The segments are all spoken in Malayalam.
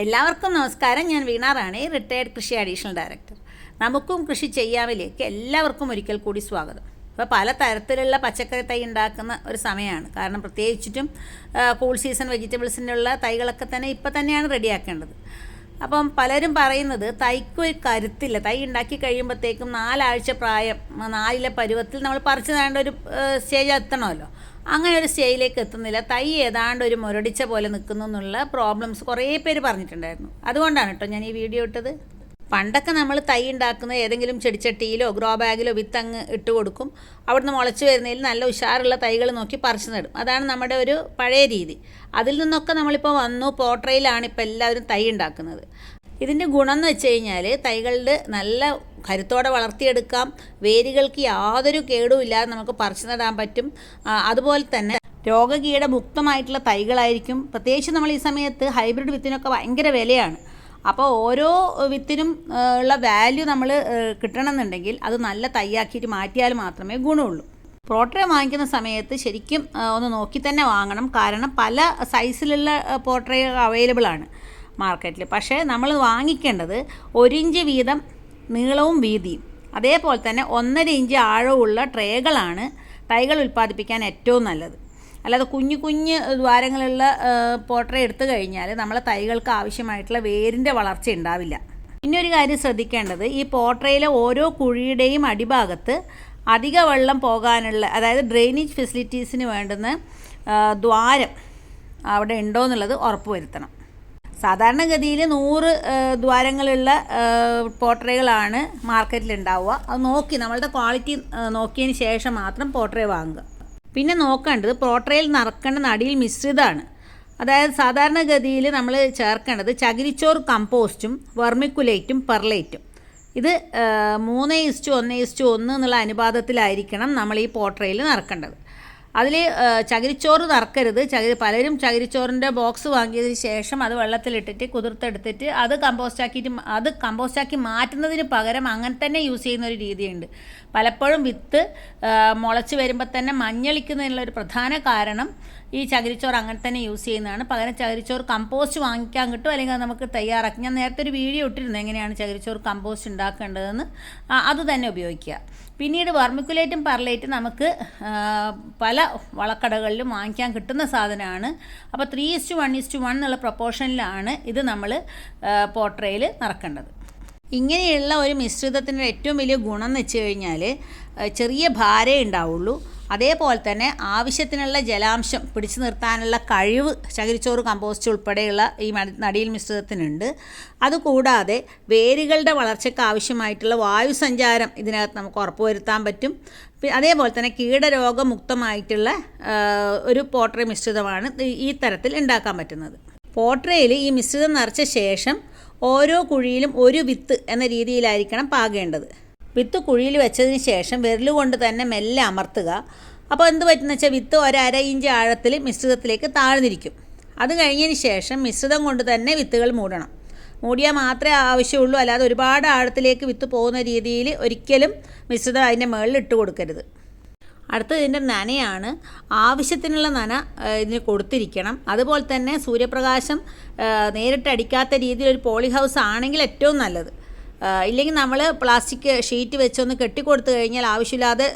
എല്ലാവർക്കും നമസ്കാരം. ഞാൻ വീണ റാണി റിട്ടയർഡ് കൃഷി അഡീഷണൽ ഡയറക്ടർ നമുക്കും കൃഷി ചെയ്യാമിലേക്ക് എല്ലാവർക്കും ഒരിക്കൽ കൂടി സ്വാഗതം. ഇപ്പോൾ പല തരത്തിലുള്ള പച്ചക്കറി തൈ ഉണ്ടാക്കുന്ന ഒരു സമയമാണ്. കാരണം പ്രത്യേകിച്ചിട്ടും കൂൾ സീസൺ വെജിറ്റബിൾസിനുള്ള തൈകളൊക്കെ തന്നെ ഇപ്പം തന്നെയാണ് റെഡിയാക്കേണ്ടത് അപ്പം പലരും പറയുന്നത് തൈക്ക് ഒരു കരുത്തില്ല. തൈ ഉണ്ടാക്കി കഴിയുമ്പോഴത്തേക്കും നാലാഴ്ച പ്രായം നാലിലെ പരുവത്തിൽ നമ്മൾ പറിച്ചു നേടേണ്ട ഒരു സ്റ്റേജ് എത്തണമല്ലോ. അങ്ങനെ ഒരു സ്റ്റേജിലേക്ക് എത്തുന്നില്ല. തൈ ഏതാണ്ട് ഒരു മുരടിച്ച പോലെ നിൽക്കുന്നു എന്നുള്ള പ്രോബ്ലംസ് കുറേ പേര് പറഞ്ഞിട്ടുണ്ടായിരുന്നു. അതുകൊണ്ടാണ് കേട്ടോ ഞാൻ ഈ വീഡിയോ ഇട്ടത്. പണ്ടൊക്കെ നമ്മൾ തൈ ഉണ്ടാക്കുന്ന ഏതെങ്കിലും ചെടിച്ചട്ടിയിലോ ഗ്രോ ബാഗിലോ വിത്തങ്ങ് ഇട്ട് കൊടുക്കും. അവിടുന്ന് മുളച്ച് വരുന്നതിൽ നല്ല ഉഷാറുള്ള തൈകൾ നോക്കി പറിച്ചു നടും. അതാണ് നമ്മുടെ ഒരു പഴയ രീതി. അതിൽ നിന്നൊക്കെ നമ്മളിപ്പോൾ വന്നു പോട്രയിലാണ് ഇപ്പോൾ എല്ലാവരും തൈ ഉണ്ടാക്കുന്നത്. ഇതിന്റെ ഗുണം എന്ന് വെച്ച് കഴിഞ്ഞാൽ തൈകളുടെ നല്ല കരുത്തോടെ വളർത്തിയെടുക്കാം. വേരുകൾക്ക് യാതൊരു കേടും ഇല്ലാതെ നമുക്ക് പറിച്ചു നടാൻ പറ്റും. അതുപോലെ തന്നെ രോഗകീട മുക്തമായിട്ടുള്ള തൈകളായിരിക്കും. പ്രത്യേകിച്ച് നമ്മൾ ഈ സമയത്ത് ഹൈബ്രിഡ് വിത്തിനൊക്കെ ഭയങ്കര വിലയാണ്. അപ്പോൾ ഓരോ വിത്തിനും ഉള്ള വാല്യൂ നമ്മൾ കിട്ടണമെന്നുണ്ടെങ്കിൽ അത് നല്ല തൈയാക്കിയിട്ട് മാറ്റിയാൽ മാത്രമേ ഗുണമുള്ളൂ. പോട്രേ വാങ്ങിക്കുന്ന സമയത്ത് ശരിക്കും ഒന്ന് നോക്കി തന്നെ വാങ്ങണം. കാരണം പല സൈസിലുള്ള പോട്രേ അവൈലബിൾ ആണ്. മാർക്കറ്റിൽ. പക്ഷേ നമ്മൾ വാങ്ങിക്കേണ്ടത് ഒരിഞ്ച് വീതം നീളവും വീതിയും. അതേപോലെ തന്നെ ഒന്നര ഇഞ്ച് ആഴമുള്ള ട്രേകളാണ് തൈകൾ ഉൽപ്പാദിപ്പിക്കാൻ ഏറ്റവും നല്ലത്. അല്ലാതെ കുഞ്ഞു കുഞ്ഞ് ദ്വാരങ്ങളുള്ള പോട്ടറെ എടുത്തു കഴിഞ്ഞാൽ നമ്മളെ തൈകൾക്ക് ആവശ്യമായിട്ടുള്ള വേരിന്റെ വളർച്ച ഉണ്ടാവില്ല. പിന്നെ ഒരു കാര്യം ശ്രദ്ധിക്കേണ്ടത് ഈ പോട്ടറയിലെ ഓരോ കുഴിയുടെയും അടിഭാഗത്ത് അധിക വെള്ളം പോകാനുള്ള അതായത് ഡ്രെയിനേജ് ഫെസിലിറ്റീസിന് വേണ്ടുന്ന ദ്വാരം അവിടെ ഉണ്ടോ എന്നുള്ളത് ഉറപ്പുവരുത്തണം. സാധാരണഗതിയിൽ നൂറ് ദ്വാരങ്ങളുള്ള പോട്ടറികളാണ് മാർക്കറ്റിലുണ്ടാവുക. അത് നോക്കി നമ്മളുടെ ക്വാളിറ്റി നോക്കിയതിന് ശേഷം മാത്രം പോട്ടറി വാങ്ങുക. പിന്നെ നോക്കേണ്ടത് പോട്രയിൽ നിറക്കേണ്ട നടിയിൽ മിശ്രിതമാണ്. അതായത് സാധാരണഗതിയിൽ നമ്മൾ ചേർക്കേണ്ടത് ചകിരിച്ചോർ കമ്പോസ്റ്റും വെർമിക്കുലേറ്റും പെർലേറ്റും. ഇത് മൂന്ന് ഇസ്റ്റു ഒന്ന് ഇസ്റ്റു ഒന്ന് എന്നുള്ള അനുപാതത്തിലായിരിക്കണം നമ്മൾ ഈ പോട്രയിൽ നിറക്കേണ്ടത് അതിൽ ചകിരിച്ചോറ് നറക്കരുത് ചകിരി പലരും ചകിരിച്ചോറിന്റെ ബോക്സ് വാങ്ങിയതിന് ശേഷം അത് വെള്ളത്തിലിട്ടിട്ട് കുതിർത്തെടുത്തിട്ട് അത് കമ്പോസ്റ്റാക്കിയിട്ട് അത് കമ്പോസ്റ്റാക്കി മാറ്റുന്നതിന് പകരം അങ്ങനെ തന്നെ യൂസ് ചെയ്യുന്ന ഒരു രീതിയുണ്ട്. പലപ്പോഴും വിത്ത് മുളച്ച് വരുമ്പോൾ തന്നെ മഞ്ഞളിക്കുന്നതിനുള്ള ഒരു പ്രധാന കാരണം ഈ ചകിരിച്ചോറ് അങ്ങനെ തന്നെ യൂസ് ചെയ്യുന്നതാണ്. പകരം ചകിരിച്ചോറ് കമ്പോസ്റ്റ് വാങ്ങിക്കാൻ കിട്ടും? അല്ലെങ്കിൽ അത് നമുക്ക് തയ്യാറാക്കി. ഞാൻ നേരത്തെ ഒരു വീഡിയോ ഇട്ടിരുന്നു എങ്ങനെയാണ് ചകിരിച്ചോറ് കമ്പോസ്റ്റ് ഉണ്ടാക്കേണ്ടതെന്ന്. അത് തന്നെ ഉപയോഗിക്കുക. പിന്നീട് വർമിക്കുലേറ്റും പെർലൈറ്റും നമുക്ക് പല വളക്കടകളിലും വാങ്ങിക്കാൻ കിട്ടുന്ന സാധനമാണ്. അപ്പോൾ three is to one is to one എന്നുള്ള പ്രൊപ്പോർഷനിലാണ് ഇത് നമ്മൾ പോട്രയിൽ നിറക്കേണ്ടത് ഇങ്ങനെയുള്ള ഒരു മിശ്രിതത്തിന്റെ ഏറ്റവും വലിയ ഗുണം എന്ന് വെച്ച് കഴിഞ്ഞാൽ ചെറിയ ഭാരേ ഉണ്ടാവുള്ളൂ. അതേപോലെ തന്നെ ആവശ്യത്തിനുള്ള ജലാംശം പിടിച്ചു നിർത്താനുള്ള കഴിവ് ചകിരിച്ചോറ് കമ്പോസ്റ്റ് ഉൾപ്പെടെയുള്ള ഈ നടിയിൽ മിശ്രിതത്തിനുണ്ട്. അതുകൂടാതെ വേരുകളുടെ വളർച്ചയ്ക്ക് ആവശ്യമായിട്ടുള്ള വായു സഞ്ചാരം ഇതിനകത്ത് നമുക്ക് ഉറപ്പുവരുത്താൻ പറ്റും. അതേപോലെ തന്നെ കീടരോഗമുക്തമായിട്ടുള്ള ഒരു പോട്ടറി മിശ്രിതമാണ് ഈ തരത്തിൽ ഉണ്ടാക്കാൻ പറ്റുന്നത്. പോട്രയിൽ ഈ മിശ്രിതം നിറച്ച ശേഷം ഓരോ കുഴിയിലും ഒരു വിത്ത് എന്ന രീതിയിലായിരിക്കണം പാകേണ്ടത്. വിത്ത് കുഴിയിൽ വെച്ചതിന് ശേഷം വിരലുകൊണ്ട് തന്നെ മെല്ലെ അമർത്തുക. അപ്പോൾ എന്ത് പറ്റുന്ന വെച്ചാൽ വിത്ത് ഒരു അര ഇഞ്ച് ആഴത്തിൽ മിശ്രിതത്തിലേക്ക് താഴ്ന്നിരിക്കും. അത് കഴിഞ്ഞതിന് ശേഷം മിശ്രിതം കൊണ്ട് തന്നെ വിത്തുകൾ മൂടണം. മൂടിയാൽ മാത്രമേ ആവശ്യമുള്ളൂ. അല്ലാതെ ഒരുപാട് ആഴത്തിലേക്ക് വിത്ത് പോകുന്ന രീതിയിൽ ഒരിക്കലും മിശ്രിതം അതിന്റെ മുകളിൽ ഇട്ട് കൊടുക്കരുത്. അടുത്തത് ഇതിന്റെ നനയാണ്. ആവശ്യത്തിനുള്ള നന ഇതിന് കൊടുത്തിരിക്കണം. അതുപോലെ തന്നെ സൂര്യപ്രകാശം നേരിട്ട് അടിക്കാത്ത രീതിയിൽ ഒരു പോളി ഹൗസ് ആണെങ്കിൽ ഏറ്റവും നല്ലത്. ഇല്ലെങ്കിൽ നമ്മൾ പ്ലാസ്റ്റിക് ഷീറ്റ് വെച്ചൊന്ന് കെട്ടിക്കൊടുത്തു കഴിഞ്ഞാൽ ആവശ്യമില്ലാതെ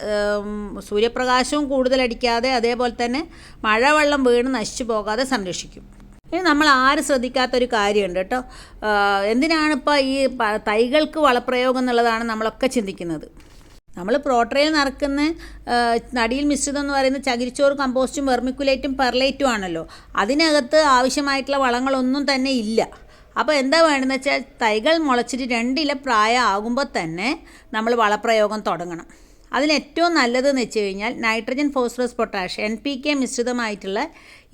സൂര്യപ്രകാശവും കൂടുതലടിക്കാതെ അതേപോലെ തന്നെ മഴവെള്ളം വീണ് നശിച്ചു പോകാതെ സംരക്ഷിക്കും. ഇനി നമ്മൾ ആരും ശ്രദ്ധിക്കാത്തൊരു കാര്യമുണ്ട് കേട്ടോ. എന്തിനാണിപ്പോൾ ഈ തൈകൾക്ക് വളപ്രയോഗം എന്നുള്ളതാണ് നമ്മളൊക്കെ ചിന്തിക്കുന്നത്. നമ്മൾ പ്രോട്രയിൽ നടക്കുന്ന നടിയിൽ മിശ്രിതം എന്ന് പറയുന്ന ചകിരിച്ചോറ് കമ്പോസ്റ്റും വെർമിക്കുലേറ്റും പെർലൈറ്റും ആണല്ലോ. അതിനകത്ത് ആവശ്യമായിട്ടുള്ള വളങ്ങളൊന്നും തന്നെ ഇല്ല. അപ്പോൾ എന്താ വേണ്ടതെന്ന് വെച്ചാൽ തൈകൾ മുളച്ചിട്ട് രണ്ടില പ്രായം ആകുമ്പോൾ തന്നെ നമ്മൾ വളപ്രയോഗം തുടങ്ങണം. അതിന് ഏറ്റവും നല്ലതെന്ന് വെച്ച് കഴിഞ്ഞാൽ nitrogen phosphorus potash N P K മിശ്രിതമായിട്ടുള്ള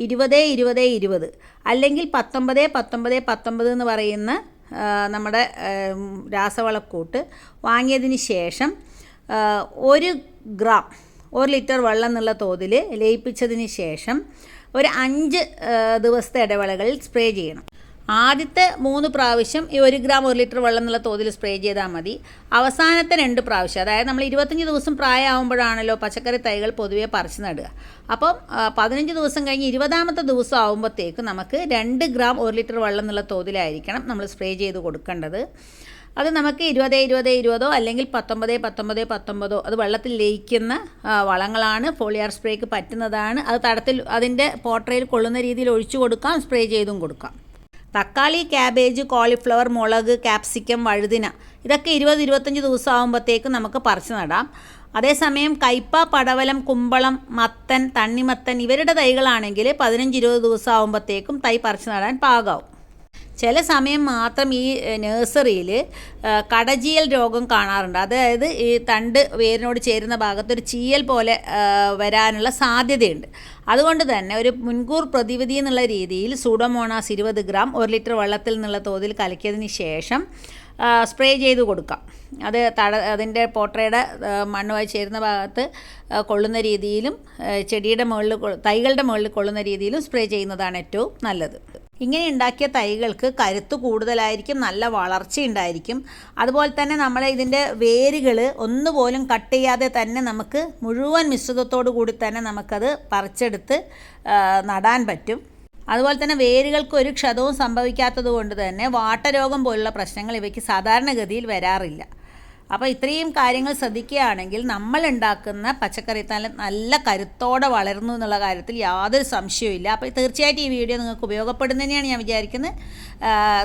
ഇരുപത് ഇരുപത് ഇരുപത് അല്ലെങ്കിൽ പത്തൊമ്പത് പത്തൊമ്പത് പത്തൊമ്പത് എന്ന് പറയുന്ന നമ്മുടെ രാസവളക്കൂട്ട് വാങ്ങിയതിന് ശേഷം ഒരു ഗ്രാം ഒരു ലിറ്റർ വെള്ളം എന്നുള്ള തോതിൽ ലയിപ്പിച്ചതിന് ശേഷം ഒരു അഞ്ച് ദിവസത്തെ ഇടവേളകളിൽ സ്പ്രേ ചെയ്യണം. ആദ്യത്തെ മൂന്ന് പ്രാവശ്യം ഈ ഒരു ഗ്രാം ഒരു ലിറ്റർ വെള്ളം എന്നുള്ള തോതിൽ സ്പ്രേ ചെയ്താൽ മതി. അവസാനത്തെ രണ്ട് പ്രാവശ്യം അതായത് നമ്മൾ ഇരുപത്തഞ്ച് ദിവസം പ്രായമാകുമ്പോഴാണല്ലോ പച്ചക്കറി തൈകൾ പൊതുവേ പറിച്ചു നടുക. അപ്പം പതിനഞ്ച് ദിവസം കഴിഞ്ഞ് ഇരുപതാമത്തെ ദിവസം ആകുമ്പോഴത്തേക്കും നമുക്ക് രണ്ട് ഗ്രാം ഒരു ലിറ്റർ വെള്ളം എന്നുള്ള തോതിലായിരിക്കണം നമ്മൾ സ്പ്രേ ചെയ്ത് കൊടുക്കേണ്ടത്. അത് നമുക്ക് ഇരുപത് ഇരുപത് ഇരുപതോ അല്ലെങ്കിൽ പത്തൊമ്പത് പത്തൊമ്പത് പത്തൊമ്പതോ അത് വെള്ളത്തിൽ ലയിക്കുന്ന വളങ്ങളാണ് ഫോളിയാർ സ്പ്രേക്ക് പറ്റുന്നതാണ്. അത് തടത്തിൽ അതിന്റെ പോട്ടറയിൽ കൊള്ളുന്ന രീതിയിൽ ഒഴിച്ചു കൊടുക്കാം സ്പ്രേ ചെയ്തും കൊടുക്കാം. തക്കാളി ക്യാബേജ് കോളിഫ്ലവർ മുളക് കാപ്സിക്കം വഴുതിന ഇതൊക്കെ ഇരുപത് ഇരുപത്തഞ്ച് ദിവസം ആകുമ്പോഴത്തേക്ക് നമുക്ക് പറിച്ചു നടാം. അതേസമയം കയ്പ പടവലം കുമ്പളം മത്തൻ തണ്ണിമത്തൻ ഇവരുടെ തൈകളാണെങ്കിൽ പതിനഞ്ച് ഇരുപത് ദിവസം ആകുമ്പോഴത്തേക്കും തൈ പറിച്ചു നടാൻ പാകാവും. ചില സമയം മാത്രം ഈ നഴ്സറിയിൽ കടചീയൽ രോഗം കാണാറുണ്ട്. അതായത് ഈ തണ്ട് വേരിനോട് ചേരുന്ന ഭാഗത്ത് ഒരു ചീയൽ പോലെ വരാനുള്ള സാധ്യതയുണ്ട്. അതുകൊണ്ട് തന്നെ ഒരു മുൻകൂർ പ്രതിവിധി എന്നുള്ള രീതിയിൽ സൂഡോമോണാസ് ഇരുപത് ഗ്രാം ഒരു ലിറ്റർ വെള്ളത്തിൽ നിന്നുള്ള തോതിൽ കലക്കിയതിന് ശേഷം സ്പ്രേ ചെയ്ത് കൊടുക്കാം. അത് തട അതിന്റെ പോട്ടയുടെ മണ്ണുമായി ചേരുന്ന ഭാഗത്ത് കൊള്ളുന്ന രീതിയിലും ചെടിയുടെ മുകളിൽ തൈകളുടെ മുകളിൽ കൊള്ളുന്ന രീതിയിലും സ്പ്രേ ചെയ്യുന്നതാണ് ഏറ്റവും നല്ലത്. ഇങ്ങനെ ഉണ്ടാക്കിയ തൈകൾക്ക് കരുത്ത് കൂടുതലായിരിക്കും നല്ല വളർച്ച ഉണ്ടായിരിക്കും. അതുപോലെ തന്നെ നമ്മൾ ഇതിന്റെ വേരുകൾ ഒന്നുപോലും കട്ട് ചെയ്യാതെ തന്നെ നമുക്ക് മുഴുവൻ മിശ്രിതത്തോടു കൂടി തന്നെ നമുക്കത് പറിച്ചെടുത്ത് നടാൻ പറ്റും. അതുപോലെ തന്നെ വേരുകൾക്ക് ഒരു ക്ഷതവും സംഭവിക്കാത്തത് കൊണ്ട് തന്നെ വാട്ടരോഗം പോലുള്ള പ്രശ്നങ്ങൾ ഇവയ്ക്ക് സാധാരണഗതിയിൽ വരാറില്ല. അപ്പോൾ ഇത്രയും കാര്യങ്ങൾ ശ്രദ്ധിക്കുകയാണെങ്കിൽ നമ്മൾ ഉണ്ടാക്കുന്ന പച്ചക്കറി തല നല്ല കരുത്തോടെ വളരുന്നു എന്നുള്ള കാര്യത്തിൽ യാതൊരു സംശയവുമില്ല അപ്പോൾ തീർച്ചയായിട്ടും ഈ വീഡിയോ നിങ്ങൾക്ക് ഉപയോഗപ്പെടുന്നതന്നെയാണ് ഞാൻ വിചാരിക്കുന്നത്.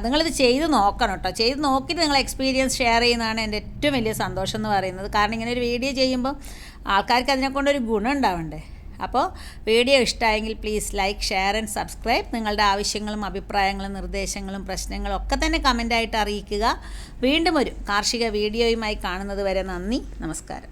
നിങ്ങളിത് ചെയ്ത് നോക്കണം കേട്ടോ. ചെയ്ത് നോക്കിയിട്ട് നിങ്ങൾ എക്സ്പീരിയൻസ് ഷെയർ ചെയ്യുന്നതാണ് എന്റെ ഏറ്റവും വലിയ സന്തോഷം എന്ന് പറയുന്നത്. കാരണം ഇങ്ങനെ ഒരു വീഡിയോ ചെയ്യുമ്പോൾ ആൾക്കാർക്ക് അതിനെക്കൊണ്ടൊരു ഗുണം ഉണ്ടാവണ്ടേ? അപ്പോൾ വീഡിയോ ഇഷ്ടമായെങ്കിൽ please like share and subscribe നിങ്ങളുടെ ആവശ്യങ്ങളും അഭിപ്രായങ്ങളും നിർദ്ദേശങ്ങളും പ്രശ്നങ്ങളും ഒക്കെ തന്നെ കമന്റായിട്ട് അറിയിക്കുക. വീണ്ടും ഒരു കാർഷിക വീഡിയോയുമായി കാണുന്നത് വരെ നന്ദി നമസ്കാരം.